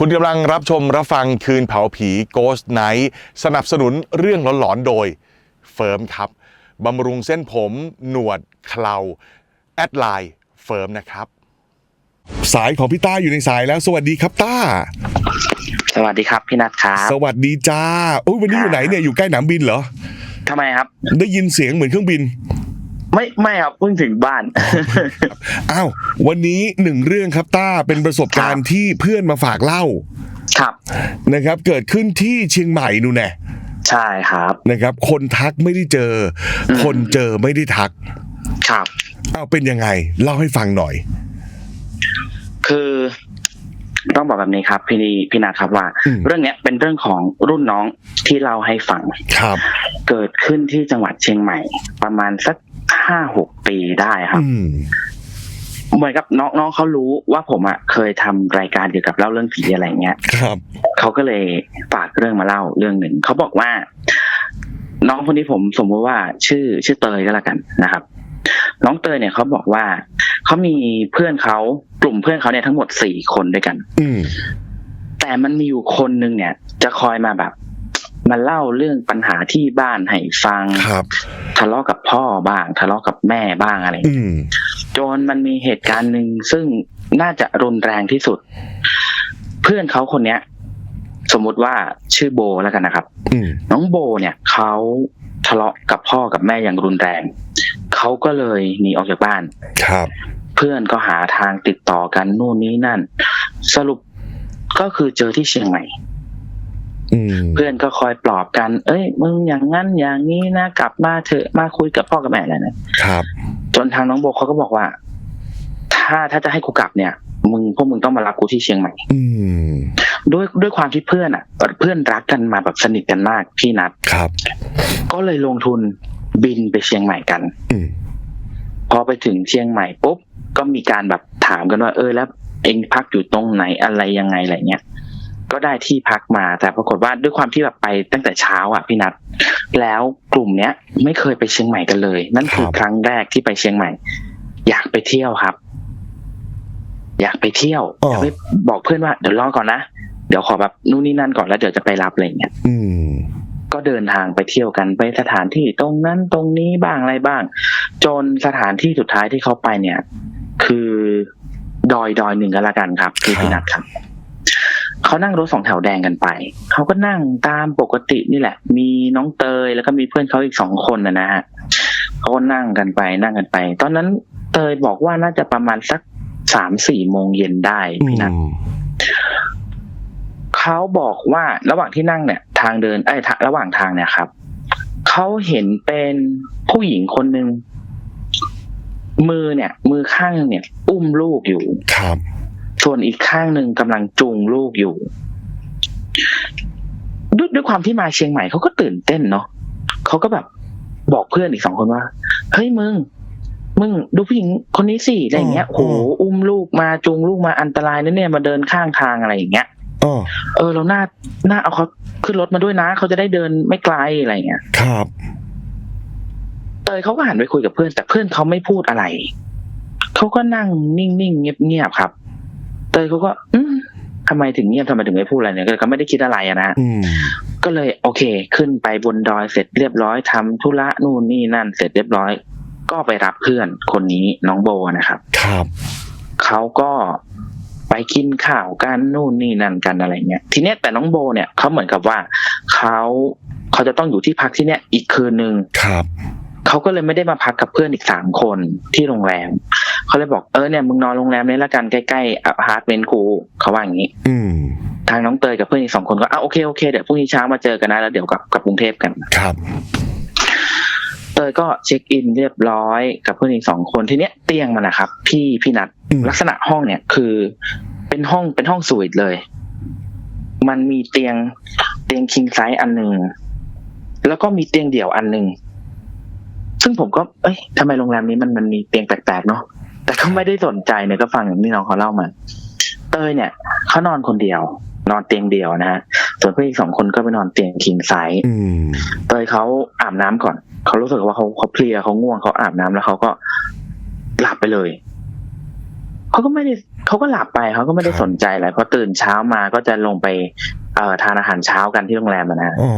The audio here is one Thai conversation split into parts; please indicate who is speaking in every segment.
Speaker 1: คุณกำลังรับชมรับฟังคืนเผาผี Ghost Night สนับสนุนเรื่องหลอนๆโดยเฟิร์มครับบำรุงเส้นผม หนวดเคราแอดไลน์เฟิร์มนะครับ สายของพี่ต้าอยู่ในสายแล้ว สวัสดีครับต้า
Speaker 2: สวัสดีครับพี่นัทครับ
Speaker 1: สวัสดีจ้าโอ้ยวันนี้อยู่ไหนเนี่ยอยู่ใกล้หนามบินเหรอ
Speaker 2: ทำไมครับ
Speaker 1: ได้ยินเสียงเหมือนเครื่องบิน
Speaker 2: ไม่ไม่ครับเพิ่งถึงบ้าน
Speaker 1: อ้าววันนี้หนึ่งเรื่องครับต้าเป็นประสบการณ์ที่เพื่อนมาฝากเล่า
Speaker 2: ครับ
Speaker 1: นะครับ เกิดขึ้นที่เชียงใหม่นู่นแน่
Speaker 2: ใช่ครับ
Speaker 1: นะครับ คนทักไม่ได้เจอ
Speaker 2: อืม
Speaker 1: คนเจอไม่ได้ทัก
Speaker 2: ครับ
Speaker 1: เอาเป็นยังไง เล่าให้ฟังหน่อย
Speaker 2: คือต้องบอกแบบนี้ครับ พี่พี่นัทครับว่า
Speaker 1: อืม
Speaker 2: เรื่องเนี้ยเป็นเรื่องของรุ่นน้องที่เล่าให้ฟัง
Speaker 1: ครับ
Speaker 2: เกิดขึ้นที่จังหวัดเชียงใหม่ ประมาณสัก ห้าหกปีได้ครับ
Speaker 1: อืม
Speaker 2: เหมือนกับน้องน้องเขารู้ว่าผมอะเคยทำรายการเกี่ยวกับเล่าเรื่องผีอะไรเงี้ย
Speaker 1: ครับ
Speaker 2: เขาก็เลยฝากเรื่องมาเล่าเรื่องหนึ่งเขาบอกว่า น้องคนนี้ผมสมมติว่าชื่อชื่อเตยก็แล้วกันนะครับ น้องเตยเนี่ยเขาบอกว่าเขามีเพื่อนเขากลุ่มเพื่อนเขาเนี่ยทั้งหมดสี่คนด้วยกัน
Speaker 1: อืม
Speaker 2: แต่มันมีอยู่คนหนึ่งเนี่ย จะคอยมาแบบ มาเล่าเรื่องปัญหาที่บ้านให้ฟัง
Speaker 1: ครับ
Speaker 2: ทะเลาะกับพ่อบ้าง ทะเลาะกับแม่บ้างอะไรอย่างเงี้ย
Speaker 1: อืม
Speaker 2: จนมันมีเหตุการณ์หนึ่งซึ่งน่าจะรุนแรงที่สุด เพื่อนเขาคนเนี้ย สมมุติว่าชื่อโบแล้วกันนะครับ
Speaker 1: อืม
Speaker 2: น้องโบเนี่ยเขาทะเลาะกับพ่อกับแม่อย่างรุนแรง เขาก็เลยหนีออกจากบ้าน
Speaker 1: ครับ
Speaker 2: เพื่อนก็หาทางติดต่อกันนู่นนี้นั่น สรุปก็คือเจอที่เชียงใหม่
Speaker 1: อืม
Speaker 2: เพื่อนก็คอยปลอบกัน เอ้ย มึงอย่างนั้นอย่างนี้นะกลับมาเถอะมาคุยกับพ่อกับแม่อะไรนะ
Speaker 1: ครับ
Speaker 2: จนทางน้องโบเขาก็บอกว่า ถ้าถ้าจะให้กูกลับเนี่ย มึงพวกมึงต้องมารับกูที่เชียงใหม่
Speaker 1: อืม
Speaker 2: ด้วยด้วยความที่เพื่อนอะ เพื่อนรักกันมาแบบสนิทกันมากพี่นัด
Speaker 1: ครับ
Speaker 2: ก็เลยลงทุนบินไปเชียงใหม่กัน
Speaker 1: อืม
Speaker 2: พอไปถึงเชียงใหม่ปุ๊บก็มีการแบบถามกันว่า เออแล้วเองพักอยู่ตรงไหนอะไรยังไงอะไรเงี้ย ก็ได้ที่พักมา แต่ปรากฏว่าด้วยความที่แบบไปตั้งแต่เช้าอะพี่นัทแล้วกลุ่มเนี้ยไม่เคยไปเชียงใหม่กันเลย นั่นคือครั้งแรกที่ไปเชียงใหม่ อยากไปเที่ยวครับ อยากไปเที่ยวอยากไปบอกเพื่อนว่าเดี๋ยวรอก่อนนะเดี๋ยวขอแบบนู่นนี่นั่นก่อนแล้วเดี๋ยวจะไปรับอะไรเงี้ย
Speaker 1: อืม
Speaker 2: ก็เดินทางไปเที่ยวกันไปสถานที่ตรงนั้นตรงนี้บ้างอะไรบ้าง จนสถานที่สุดท้ายที่เขาไปเนี่ย คือดอยดอยหนึ่งก็แล้วกันครับ คือ
Speaker 1: ครับ
Speaker 2: พี่นัทครับ เขานั่งรถสองแถวแดงกันไป เขาก็นั่งตามปกตินี่แหละ มีน้องเตยแล้วก็มีเพื่อนเขาอีกสองคนนะนะฮะเขาก็นั่งกันไปนั่งกันไป ตอนนั้นเตยบอกว่าน่าจะประมาณสักสามสี่โมงเย็นได้
Speaker 1: อื
Speaker 2: พี่นัท
Speaker 1: ม
Speaker 2: เขาบอกว่าระหว่างที่นั่งเนี่ย ทางเดินไอ้ยทะระหว่างทางเนี่ยครับเขาเห็นเป็นผู้หญิงคนหนึ่งมือเนี่ย มือข้างหนึ่งเนี่ย อุ้มลูกอยู่
Speaker 1: ครับ
Speaker 2: ส่วนอีกข้างหนึ่งกำลังจูงลูกอยู่ ด้วยด้วยความที่มาเชียงใหม่เขาก็ตื่นเต้นเนาะเขาก็แบบบอกเพื่อนอีกสองคนว่า เฮ้ยมึง มึงดูผู้หญิงคนนี้สิอะไรอย่างเงี้ย
Speaker 1: อื
Speaker 2: โห
Speaker 1: ม
Speaker 2: อุ้มลูกมาจูงลูกมาอันตรายนะเนี่ยมาเดินข้างทางอะไรอย่างเงี้ย
Speaker 1: อ๋อ
Speaker 2: เออเราหน้าหน้าเอาเขาขึ้นรถมาด้วยนะเขาจะได้เดินไม่ไกลอะไรเงี้ย
Speaker 1: ครับ
Speaker 2: เตยเขาก็หันไปคุยกับเพื่อน แต่เพื่อนเขาไม่พูดอะไร เขาก็นั่งนิ่งๆเงียบๆครับเตยเขาก็ อืมทำไมถึงเงียบทำไมถึงไม่พูดอะไรเนี่ยก็ไม่ได้คิดอะไรอะนะ
Speaker 1: อืม
Speaker 2: ก็เลยโอเค ขึ้นไปบนดอยเสร็จเรียบร้อยทำธุระนู่นนี่นั่น เสร็จเรียบร้อย ก็ไปรับเพื่อนคนนี้น้องโบนะครับ
Speaker 1: ครับ
Speaker 2: เขาก็ไปกินข้าวกันนู่นนี่นั่นกันอะไรเงี้ยทีเนี้ยแต่น้องโบเนี่ยเขาเหมือนกับว่าเขาเขาจะต้องอยู่ที่พักที่เนี้ยอีกคืนหนึ่ง
Speaker 1: ครับ
Speaker 2: เขาก็เลยไม่ได้มาพักกับเพื่อนอีกสามคนที่โรงแรมเขาเลยบอกเออเนี่ยมึงนอนโรงแรมนี้ละกันใกล้ๆอพาร์ตเมนต์กูเขาว่าอย่างนี้
Speaker 1: อืม
Speaker 2: ทางน้องเตยกับเพื่อนอีกสองคนก็อะโอเคโอเคเดี๋ยวพรุ่งนี้เช้ามาเจอกันนะแล้วเดี๋ยวกลับกลับกรุงเทพกัน
Speaker 1: ครับ
Speaker 2: เตยก็เช็คอินเรียบร้อยกับเพื่อนอีกสองคนทีเนี้ยเตียงมันนะครับ พี่พี่นัด
Speaker 1: อืม
Speaker 2: ลักษณะห้องเนี่ยคือ เป็นห้องเป็นห้องสวีทเลย มันมีเตียงเตียงคิงไซส์อันหนึ่งแล้วก็มีเตียงเดี่ยวอันหนึ่ง ซึ่งผมก็ เอ้ยทำไมโรงแรมนี้มันมันมีเตียงแปลกๆเนาะแต่ก็ไม่ได้สนใจเนี่ยก็ฟังอย่างที่น้องเขาเล่ามาเตยเนี่ยเขานอนคนเดียว นอนเตียงเดียวนะฮะส่วนเพื่อนอีกสองคนก็ไปนอนเตียงคิงไซส์
Speaker 1: อืม
Speaker 2: เตยเขาอาบน้ำก่อน เขารู้สึกว่าเขาเขาเพลียเขาง่วงเขาอาบน้ำแล้วเขาก็หลับไปเลยเขาก็ไม่ได้เขาก็หลับไปเขาก็ไม่ได้
Speaker 1: ครับ
Speaker 2: สนใจอะไรพอตื่นเช้ามาก็จะลงไปเอ่อทานอาหารเช้ากันที่โรงแรมอะนะ
Speaker 1: อ๋อ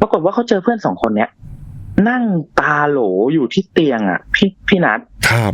Speaker 2: ปรากฏว่าเขาเจอเพื่อนสองคนเนี้ย นั่งตาโหลอยู่ที่เตียงอะ พี่พี่นัท
Speaker 1: ครับ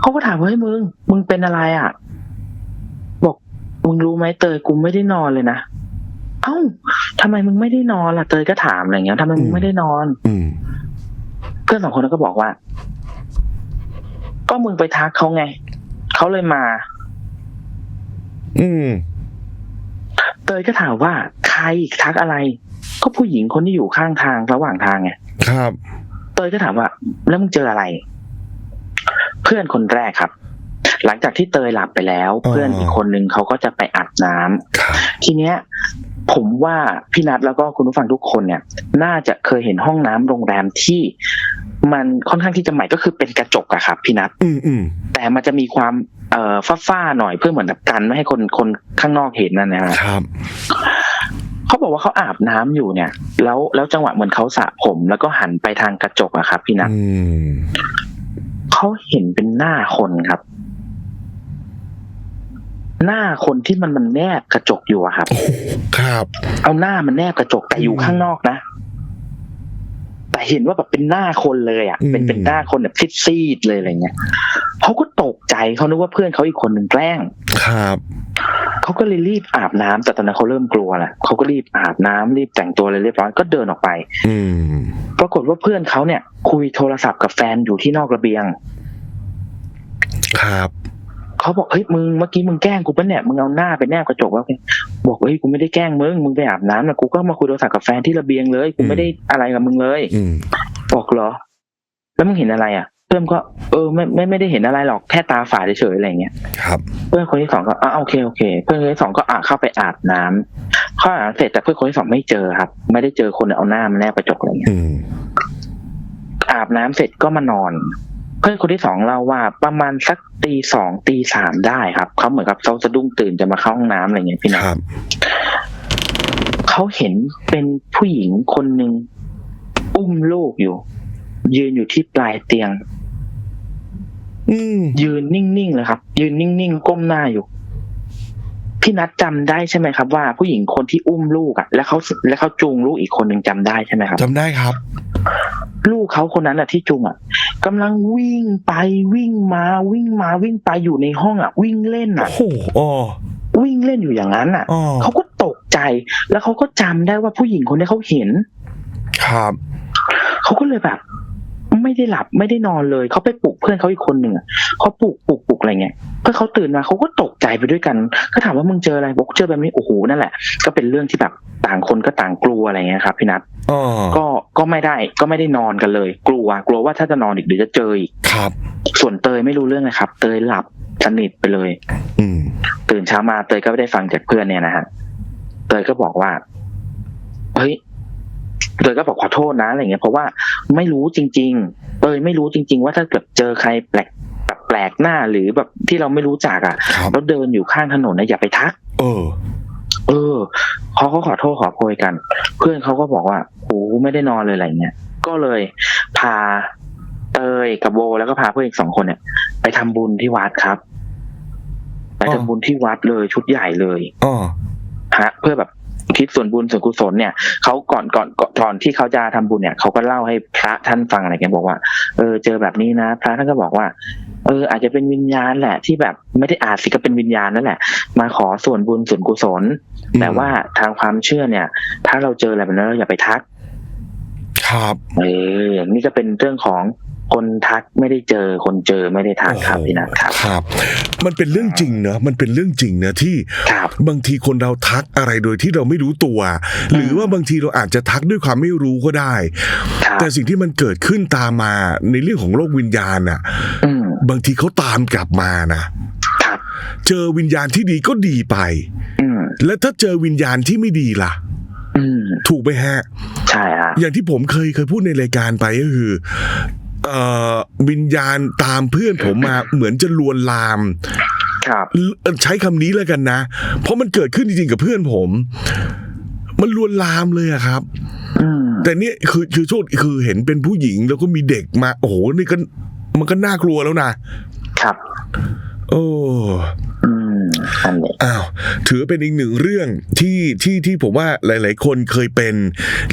Speaker 2: เขาก็ถามว่าเฮ้ยมึง มึงเป็นอะไรอะ บอกมึงรู้ไหมเตยกูไม่ได้นอนเลยนะเอ้าทำไมมึงไม่ได้นอนล่ะเตยก็ถามอะไรเงี้ยทำไมมึงไม่ได้นอน
Speaker 1: อืม
Speaker 2: เพื่อนสองคนนั้นก็บอกว่า ก็มึงไปทักเขาไงเขาเลยมา
Speaker 1: อืม
Speaker 2: เตยก็ถามว่า ใครทักอะไร ก็ผู้หญิงคนที่อยู่ข้างทางระหว่างทางไง
Speaker 1: ครับ
Speaker 2: เตยก็ถามว่า แล้วมึงเจออะไร เพื่อนคนแรกครับ หลังจากที่เตยหลับไปแล้ว
Speaker 1: อ๋อ
Speaker 2: เพื่อนอีกคนนึงเขาก็จะไปอาบน้ำ
Speaker 1: ครับ
Speaker 2: ทีเนี้ย ผมว่าพี่นัทแล้วก็คุณผู้ฟังทุกคนเนี่ย น่าจะเคยเห็นห้องน้ำโรงแรมที่มันค่อนข้างที่จะใหม่ก็คือเป็นกระจกอะครับพี่นัท
Speaker 1: อืมอืม
Speaker 2: แต่มันจะมีความเอ่อฟ้าๆหน่อยเพื่อเหมือนกับกันไม่ให้คนคนข้างนอกเห็นนั่นนะฮะ
Speaker 1: ครับ
Speaker 2: เขาบอกว่าเขาอาบน้ำอยู่เนี่ย แล้วแล้วจังหวะเหมือนเขาสระผมแล้วก็หันไปทางกระจกอะครับ พี่นัท
Speaker 1: อืม
Speaker 2: เขาเห็นเป็นหน้าคนครับ หน้าคนที่มันมันแนบกระจกอยู่อะครับ
Speaker 1: ครับ
Speaker 2: เอาหน้ามันแนบกระจกแต่อยู่
Speaker 1: อืม
Speaker 2: ข้างนอกนะแต่เห็นว่าแบบเป็นหน้าคนเลยอะ่ะ เป็น
Speaker 1: อืม
Speaker 2: เป็นหน้าคนแบบซีดๆเลยอะไรเงี้ยเขาก็ตกใจเขานึกว่าเพื่อนเขาอีกคนหนึ่งแกล้ง
Speaker 1: ครับ
Speaker 2: เขาก็เลยรีบอาบน้ำแต่ตอนนั้นเขาเริ่มกลัวแหละเขาก็รีบอาบน้ำรีบแต่งตัวเลยเรียบร้อยก็เดินออกไป
Speaker 1: อืม
Speaker 2: ปรากฏว่าเพื่อนเขาเนี่ย คุยโทรศัพท์กับแฟนอยู่ที่นอกระเบียง
Speaker 1: ครับ
Speaker 2: เขาบอกเฮ้ยมึงเมื่อกี้มึงแกล้งกูปะเนี่ยมึงเอาหน้าไปแนบกระจกแล้วบอกเฮ้ยกูไม่ได้แกล้งมึงมึงไปอาบน้ำนะกูก็มาคุยโทรศัพท์กับแฟนที่ระเบียงเลย กูไม่ได้อะไรกับมึงเลย
Speaker 1: อืม
Speaker 2: บอกเหรอ แล้วมึงเห็นอะไรอะ เพื่อนก็เออไม่ไม่ไม่ได้เห็นอะไรหรอกแค่ตาฝาดเฉยๆอะไรเงี้ย
Speaker 1: ครับ
Speaker 2: เพื่อนคนที่สองก็อะโอเคโอเค เพื่อนคนที่สองก็อะเข้าไปอาบน้ำเข้าอาบน้ำเสร็จแต่เพื่อนคนที่สองไม่เจอครับ ไม่ได้เจอคนเอาหน้ามาแนบกระจกอะไรเงี้ย
Speaker 1: อืม
Speaker 2: อาบน้ำเสร็จก็มานอน เพื่อนคนที่สองเล่าว่าประมาณสักตีสองตีสามได้ครับเขาเหมือนกับเขาสะดุ้งตื่นจะมาเข้าห้องน้ำอะไรเงี้ยพี่
Speaker 1: ค
Speaker 2: นะ
Speaker 1: รับ
Speaker 2: เขาเห็นเป็นผู้หญิงคนหนึ่งอุ้มลูกอยู่ ยืนอยู่ที่ปลายเตียง
Speaker 1: อืม
Speaker 2: ยืนนิ่งๆเลยครับ ยืนนิ่งๆก้มหน้าอยู่ พี่นัทจำได้ใช่ไหมครับ ว่าผู้หญิงคนที่อุ้มลูกอะ แล้วเขาแล้วเขาจูงลูกอีกคนหนึ่งจำได้ใช่ไหมครับ
Speaker 1: จำได้ครับ
Speaker 2: ลูกเขาคนนั้นอะที่จูงอะกำลังวิ่งไปวิ่งมาวิ่งมาวิ่งไปอยู่ในห้องอะ วิ่งเล่น
Speaker 1: โอ้
Speaker 2: อะ
Speaker 1: โหอ๋อ
Speaker 2: วิ่งเล่นอยู่อย่างนั้นอะ
Speaker 1: อ๋อ
Speaker 2: เขาก็ตกใจ แล้วเขาก็จำได้ว่าผู้หญิงคนนี้เขาเห็น
Speaker 1: ครับ
Speaker 2: เขาก็เลยแบบ ไม่ได้หลับไม่ได้นอนเลย เขาไปปลุกเพื่อนเขาอีกคนหนึ่งอะเขาปลุกปลุกปลุกอะไรเงี้ยเพื่อเขาตื่นมาเขาก็ตกใจไปด้วยกันก็ถามว่ามึงเจออะไรบอกเจอแบบนี้โอ้โหนั่นแหละ ก็เป็นเรื่องที่แบบต่างคนก็ต่างกลัวอะไรเงี้ยครับพี่นัท
Speaker 1: อ๋อ
Speaker 2: ก็ก็ไม่ได้ก็ไม่ได้นอนกันเลย กลัวกลัวว่าถ้าจะนอนอีกเดี๋ยวจะเจออีก
Speaker 1: ครับ
Speaker 2: ส่วนเตยไม่รู้เรื่องนะครับ เตยหลับสนิทไปเลย
Speaker 1: อืม
Speaker 2: ตื่นเช้ามาเตยก็ไม่ได้ฟังจากเพื่อนเนี่ยนะฮะเตยก็บอกว่าเฮ้ย เตยก็บอกขอโทษนะอะไรเงี้ยเพราะว่าไม่รู้จริง ๆ เตยไม่รู้จริง ๆ ว่าถ้าเกิดเจอใครแปลกแบบแปลกหน้าหรือแบบที่เราไม่รู้จักอะ
Speaker 1: ครับ
Speaker 2: แล้วเดินอยู่ข้างถนนนะอย่าไปทัก
Speaker 1: เออ
Speaker 2: เออเขาก็ขอโทษขอโพยกัน เพื่อนเขาก็บอกว่าโอ้ไม่ได้นอนเลยอะไรเงี้ยก็เลยพาเตยกับโบแล้วก็พาเพื่อนอีกสองคนเนี่ย ไปทำบุญที่วัดครับ ไปทำบุญที่วัดเลยชุดใหญ่เลย
Speaker 1: อ๋อ
Speaker 2: ฮะ เพื่อแบบ คิดส่วนบุญส่วนกุศลเนี่ยเขาก่อนก่อนก่อนก่อนที่เขาจะทำบุญเนี่ยเขาก็เล่าให้พระท่านฟังอะไรกันบอกว่าเออเจอแบบนี้นะ พระท่านก็บอกว่าเอออาจจะเป็นวิญญาณแหละที่แบบไม่ได้อาจสิก็เป็นวิญญาณนั่นแหละ มาขอส่วนบุญส่วนกุศล
Speaker 1: อืม
Speaker 2: แต่ว่าทางความเชื่อเนี่ย ถ้าเราเจออะไรแบบนั้นเราอย่าไปทัก
Speaker 1: ครับ
Speaker 2: เออนี่ก็เป็นเรื่องของ คนทักไม่ได้เจอคนเจอไม่ได้ทักครับ
Speaker 1: โอ้โห
Speaker 2: พี่นัทครับ
Speaker 1: ครับ มันเป็นเรื่องจริงเนอะมันเป็นเรื่องจริงนะที่
Speaker 2: ครับ
Speaker 1: บางทีคนเราทักอะไรโดยที่เราไม่รู้ตัว หรือว่าบางทีเราอาจจะทักด้วยความไม่รู้ก็ได้
Speaker 2: ครับ
Speaker 1: แต่สิ่งที่มันเกิดขึ้นตามมาในเรื่องของโลกวิญญาณน่ะ
Speaker 2: อืม
Speaker 1: บางทีเขาตามกลับมานะ
Speaker 2: ครับ
Speaker 1: เจอวิญญาณที่ดีก็ดีไป
Speaker 2: อืม
Speaker 1: และถ้าเจอวิญญาณที่ไม่ดีล่ะ
Speaker 2: อืม
Speaker 1: ถูกไหมฮะ
Speaker 2: ใช่ฮะ
Speaker 1: อย่างที่ผมเคยเคยพูดในรายการไปก็คือเอ่อ วิญญาณตามเพื่อนผมมาเหมือนจะลวนลาม
Speaker 2: ครับ
Speaker 1: เอ่อใช้คำนี้แล้วกันนะ เพราะมันเกิดขึ้นจริงๆกับเพื่อนผม มันลวนลามเลยอะครับ
Speaker 2: อืม
Speaker 1: แต่เนี่ยคือคือโทษคือเห็นเป็นผู้หญิงแล้วก็มีเด็กมา โอ้โหนี่ก็มันก็น่ากลัวแล้วนะ
Speaker 2: ครับ
Speaker 1: โอ้
Speaker 2: อืมนั่นแหละ
Speaker 1: อ้าวถือเป็นอีกหนึ่งเรื่องที่ที่ที่ผมว่าหลาย ๆ คนเคยเป็น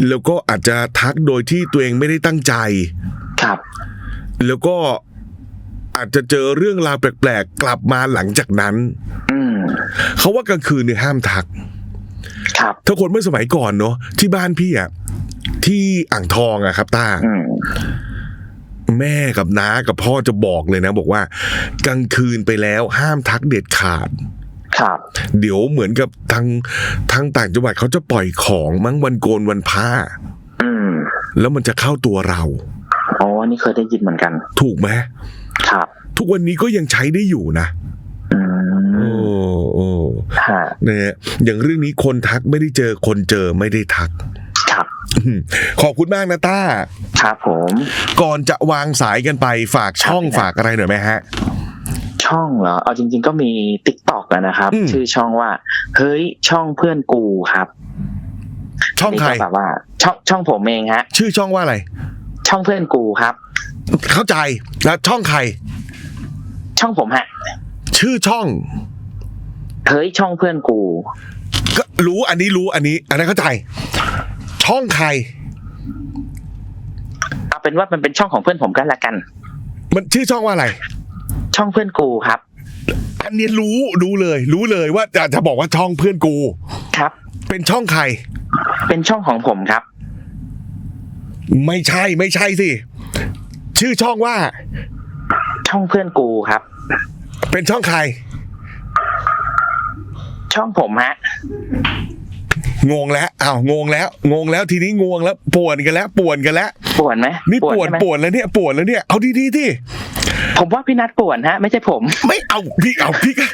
Speaker 1: แล้วก็อาจจะทักโดยที่ตัวเองไม่ได้ตั้งใจ
Speaker 2: ครับ
Speaker 1: แล้วก็อาจจะเจอเรื่องราวแปลกๆ กลับมาหลังจากนั้น
Speaker 2: อืม
Speaker 1: เขาว่ากลางคืนเนี่ยห้ามทัก
Speaker 2: ครับ
Speaker 1: ถ้าคนเมื่อสมัยก่อนเนาะที่บ้านพี่อะที่อ่างทองอะครับต้า
Speaker 2: อืม
Speaker 1: แม่กับน้ากับพ่อจะบอกเลยนะ บอกว่า กลางคืนไปแล้วห้ามทักเด็ดขาด
Speaker 2: ครับ
Speaker 1: เดี๋ยวเหมือนกับทางทางต่างจังหวัดเขาจะปล่อยของมั้งวันโกนวันพระ
Speaker 2: อืม
Speaker 1: แล้วมันจะเข้าตัวเรา
Speaker 2: อ๋อนี่เคยได้ยินเหมือนกัน
Speaker 1: ถูกไหม
Speaker 2: ครับ
Speaker 1: ทุกวันนี้ก็ยังใช้ได้อยู่นะ
Speaker 2: อื
Speaker 1: โอ้
Speaker 2: ม
Speaker 1: โอ้
Speaker 2: ฮะ
Speaker 1: เนี่ยอย่างเรื่องนี้คนทักไม่ได้เจอคนเจอไม่ได้ทัก
Speaker 2: ครับ
Speaker 1: อืมขอบคุณมากนะต้า
Speaker 2: ครับผม
Speaker 1: ก่อนจะวางสายกันไปฝากช่อง
Speaker 2: ครับ
Speaker 1: ฝากอะไรหน่อยไหมฮะ
Speaker 2: ช่องเหรอ เอาจริง ๆ ก็มีติ๊กต็อกนะครับ
Speaker 1: อืม
Speaker 2: ชื่อช่องว่า เฮ้ย ช่องเพื่อนกูครับ
Speaker 1: ช่องใคร
Speaker 2: นี่ก็แบบว่า ช่องช่องผมเองฮะ
Speaker 1: ชื่อช่องว่าอะไร
Speaker 2: ช่องเพื่อนกูครับ
Speaker 1: เข้าใจแล้วช่องใคร
Speaker 2: ช่องผมฮะ
Speaker 1: ชื่อช่อง
Speaker 2: เฮ้ยช่องเพื่อนกู
Speaker 1: ก็รู้อันนี้รู้อันนี้ อันนั้นเข้าใจ ช่องใคร
Speaker 2: เอาเป็นว่ามันเป็นช่องของเพื่อนผมก็แล้วกัน
Speaker 1: มันชื่อช่องว่าอะไร
Speaker 2: ช่องเพื่อนกูครับ
Speaker 1: อันนี้รู้รู้เลย รู้เลยว่าจะจะบอกว่าช่องเพื่อนกู
Speaker 2: ครับ
Speaker 1: เป็นช่องใคร
Speaker 2: เป็นช่องของผมครับ
Speaker 1: ไม่ใช่ไม่ใช่สิ ชื่อช่องว่า
Speaker 2: ช่องเพื่อนกูครับ
Speaker 1: เป็นช่องใคร
Speaker 2: ช่องผมฮะ
Speaker 1: งงแล้วอ้าวงงแล้วงงแล้วทีนี้งงแล้วป่วนกันแล้วป่วนกันแล้ว
Speaker 2: ป่วนไหม
Speaker 1: นี่ป่วน
Speaker 2: ใช่ไหม
Speaker 1: ป่วนแล้วเนี่ยป่วนแล้วเนี่ยเอาดีๆที่
Speaker 2: ผมว่าพี่นัทป่วนฮะ ไม่ใช่ผม
Speaker 1: ไม่เอาพี่เอาพี่ก็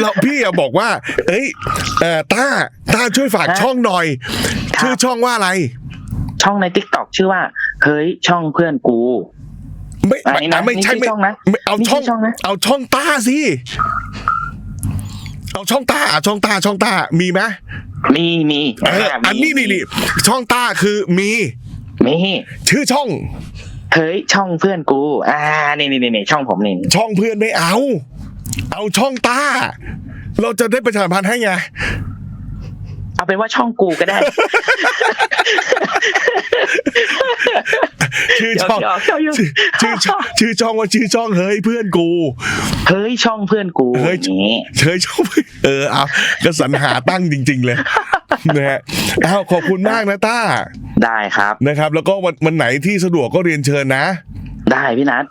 Speaker 1: เราพี่อะบอกว่า เอ้ยเอ่อต้าต้าช่วยฝาก
Speaker 2: ฮะ
Speaker 1: ช่องหน่อย
Speaker 2: ครับ
Speaker 1: ชื่อช่องว่าอะไร
Speaker 2: ช่องในทิกตอกชื่อว่า เฮ้ยช่องเพื่อนกู
Speaker 1: ไม่
Speaker 2: อัน
Speaker 1: ไม่
Speaker 2: นี้นะ
Speaker 1: ไม่ใช่
Speaker 2: นี่ชื่อ
Speaker 1: ไม่
Speaker 2: ช่องนะ
Speaker 1: ไม่เอา
Speaker 2: นี่
Speaker 1: ช่อง
Speaker 2: ชื่อช่องนะ
Speaker 1: เอาช่องต้าสิเอาช่องต้าเอาช่องต้าช่องต้ามีไหม
Speaker 2: มีมี
Speaker 1: เอออันนี้นี่นี่ช่องต้าคือมี
Speaker 2: มี
Speaker 1: ชื่อช่อง
Speaker 2: เฮ้ยช่องเพื่อนกู อ่านี่นี่นี่ช่องผมนี่
Speaker 1: ช่องเพื่อนไม่เอา เอาช่องต้า เราจะได้ประชาสัมพันธ์ให้ไง
Speaker 2: เอาเป็นว่าช่องกูก็ได้
Speaker 1: ชื่อช่อง
Speaker 2: หยอกๆหยอกๆ
Speaker 1: ชื่อชื่อช่องชื่อช่องว่าชื่อช่องเฮ้ยเพื่อนกู
Speaker 2: เฮ้ยช่องเพื่อนกู
Speaker 1: เฮ้ย
Speaker 2: อย่างนี้
Speaker 1: เฮ้ยช่องเพื่อนเออเอาก็สรรหาตั้งจริง ๆ เลยนะฮะเอาขอบคุณมากนะต้า
Speaker 2: ได้ครับ
Speaker 1: นะครับ แล้วก็วันวันไหนที่สะดวกก็เรียนเชิญนะ
Speaker 2: ได้พี่นัท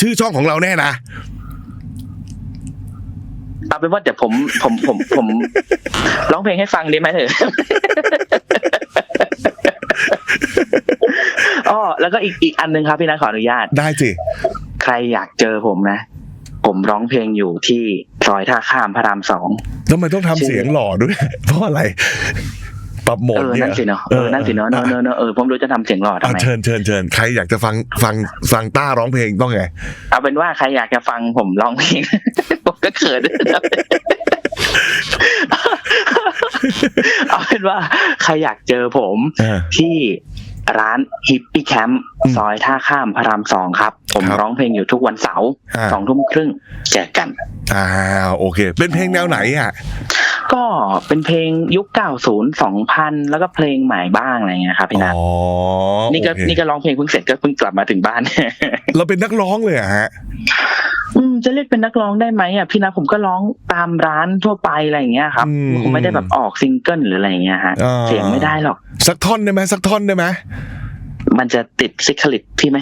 Speaker 1: ชื่อช่องของเราแน่นะ
Speaker 2: เอาเป็นว่าเดี๋ยวผมผมผมผมร้องเพลงให้ฟังดีไหมเถอะอ๋อแล้วก็อีกอีกอันหนึงครับพี่นัทขออนุญาต
Speaker 1: ได้สิ
Speaker 2: ใครอยากเจอผมนะ ผมร้องเพลงอยู่ที่ซอยท่าข้ามพระรามสอง
Speaker 1: ทำไมต้องทำเสียงหล่อด้วยเพราะอะไร ปรับโหมด
Speaker 2: เออ
Speaker 1: เนี่ย
Speaker 2: นั่นสิเนาะเออนั่นสิเนาะเนอะเนอะเนอะเออผมรู้จะทำเสียงหล่อทำ
Speaker 1: เอา
Speaker 2: ไม
Speaker 1: เชิญเชิญเชิญใครอยากจะฟังฟังฟังต้าร้องเพลงต้องไง
Speaker 2: เอาเป็นว่าใครอยากจะฟังผมร้องเพลงผมก็เขินเอาเป็นว่าใครอยากเจอผม
Speaker 1: อ่า
Speaker 2: ที่ ร้านฮิปปี้แคมป์
Speaker 1: อืม
Speaker 2: ซอยท่าข้ามพระรามสองครับ ผม
Speaker 1: ครับ
Speaker 2: ร้องเพลงอยู่ทุกวันเสาร์
Speaker 1: อ่า
Speaker 2: สองทุ่มครึ่งเจอกัน
Speaker 1: อ่าโอเค เป็นเพลงแนวไหนอะ
Speaker 2: ก็เป็นเพลงยุค90 2000แล้วก็เพลงใหม่บ้างอะไรเงี้ยครับพี่นัท
Speaker 1: อ๋อ
Speaker 2: นี่ก็
Speaker 1: โอเค
Speaker 2: นี่ก็ร้องเพลงเพิ่งเสร็จก็เพิ่งกลับมาถึงบ้าน
Speaker 1: เราเป็นนักร้องเลยเหรอะฮะ
Speaker 2: อืม จะเรียกเป็นนักร้องได้ไหมอะพี่นัทผมก็ร้องตามร้านทั่วไปอะไรอย่างเงี้ยครับ
Speaker 1: อืม
Speaker 2: ผมไม่ได้แบบออกซิงเกิลหรืออะไรอย่างเงี้ยฮะ
Speaker 1: อ่า
Speaker 2: เสียงไม่ได้หรอก
Speaker 1: สักท่อนได้ไหมสักท่อนได้ไหม
Speaker 2: มันจะติดซิคลิตพี่ไหม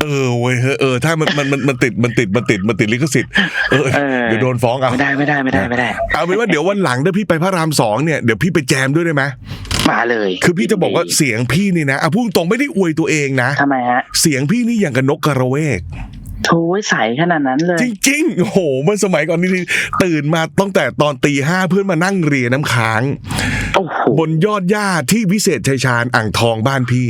Speaker 1: เออเว้ยเฮ้ยเออถ้ามันมันมันมันติดมันติดมันติดมันติดลิขสิทธิ์เออ
Speaker 2: เออ
Speaker 1: เดี๋ยวโดนฟ้องเอา
Speaker 2: ไม่ได้ไม่ได้ไม่ได้ไม่ได้
Speaker 1: เอาเป็นว่าเดี๋ยววันหลังถ้าพี่ไปพระรามสองเนี่ยเดี๋ยวพี่ไปแจมด้วยได้ไหม
Speaker 2: มาเลย
Speaker 1: คือพี่จะบอกว่าเสียงพี่นี่นะอะพูดตรงไม่ได้อวยตัวเองนะ
Speaker 2: ทำไมฮะ
Speaker 1: เสียงพี่นี่อย่างกับนกกระเวก
Speaker 2: โถยใสขนาดนั้นเลย
Speaker 1: จริงๆโอ้โหเมื่อสมัยก่อนนี่ตื่นมาตั้งแต่ตอนตีห้าเพื่อนมานั่งเรียนน้ำค้าง
Speaker 2: โอ้โห
Speaker 1: บนยอดหญ้าที่วิเศษชัยชาญอ่างทองบ้านพี่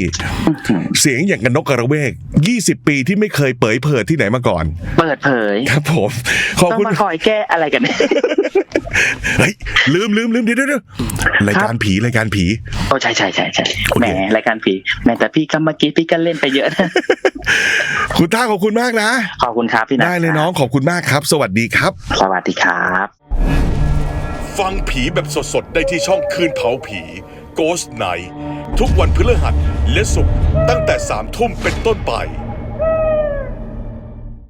Speaker 1: เสียงอย่างกับนกกระเวก 20 ปีที่ไม่เคยเผยเผยที่ไหนมาก่อน
Speaker 2: เปิดเผย
Speaker 1: ครับผมขอบ
Speaker 2: ต้อง
Speaker 1: คุณ
Speaker 2: มาคอยแก้อะไรกันเนี่ย
Speaker 1: เฮ้ยลืมลืมลืมเดี๋ยวเดี๋ยวเดี๋ยวรายการผีรายการผี
Speaker 2: โอ้ใช่ใช่ใช่ใช่
Speaker 1: โอเค
Speaker 2: แหมรายการผีแหมแต่พี่ก็เมื่อกี้พี่ก็เล่นไปเยอะนะ
Speaker 1: คุณต้าขอบคุณมากนะ
Speaker 2: ขอบคุณครับพี่นัท
Speaker 1: ได้เลยน้องขอบคุณมากครับ สวัสดีครับ
Speaker 2: สวัสดีครับ
Speaker 1: ฟังผีแบบสดๆ ได้ที่ช่องคืนเผาผี Ghost Night ทุกวันพฤหัสและศุกร์ตั้งแต่3ทุ่มเป็นต้นไป